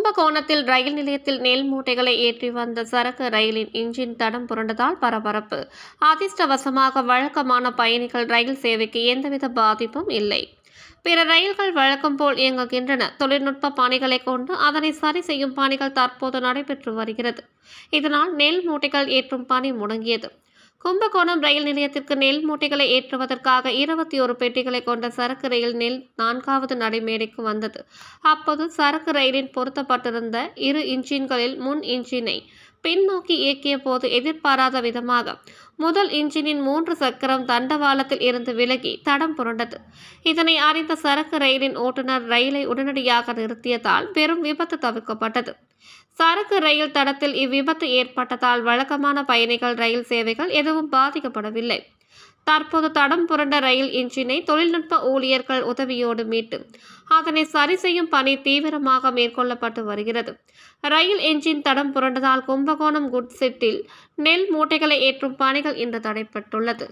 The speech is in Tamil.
கும்பகோணத்தில் ரயில் நிலையத்தில் நெல் மூட்டைகளை ஏற்றி வந்த சரக்கு ரயிலின் இன்ஜின் தடம் புரண்டதால் பரபரப்பு. அதிர்ஷ்டவசமாக வழக்கமான பயணிகள் ரயில் சேவைக்கு எந்தவித பாதிப்பும் இல்லை. பிற ரயில்கள் வழக்கம் போல் இயங்குகின்றன. தொழில்நுட்ப பணிகளை கொண்டு அதனை சரி செய்யும் பணிகள் தற்போது நடைபெற்று வருகிறது. இதனால் நெல் மூட்டைகள் ஏற்றும் பணி முடங்கியது. கும்பகோணம் ரயில் நிலையத்திற்கு நெல் மூட்டைகளை ஏற்றுவதற்காக இருபத்தி ஒரு பெட்டிகளை கொண்ட சரக்கு ரயில் நெல் நான்காவது நடைமேடைக்கு வந்தது. அப்போது சரக்கு ரயிலின் பொருத்தப்பட்டிருந்த இரு இன்ஜின்களில் முன் இன்ஜினை பின்னோக்கி இயக்கிய போது எதிர்பாராத விதமாக முதல் இன்ஜினின் மூன்று சக்கரம் தண்டவாளத்தில் இருந்து விலகி தடம் புரண்டது. இதனை அறிந்த சரக்கு ரயிலின் ஓட்டுநர் ரயிலை உடனடியாக நிறுத்தியதால் பெரும் விபத்து தவிர்க்கப்பட்டது. சரக்கு ரயில் தடத்தில் இவ்விபத்து ஏற்பட்டதால் வழக்கமான பயணிகள் ரயில் சேவைகள் எதுவும் பாதிக்கப்படவில்லை. தற்போது தடம் புரண்ட ரயில் இன்ஜினை தொழில்நுட்ப ஊழியர்கள் உதவியோடு மீட்டு. அதனை சரி செய்யும் பணி தீவிரமாக மேற்கொள்ளப்பட்டு வருகிறது. ரயில் என்ஜின் தடம் புரண்டதால் கும்பகோணம் குட்செட்டில் நெல் மூட்டைகளை ஏற்றும் பணிகள் இன்று தடைப்பட்டுள்ளது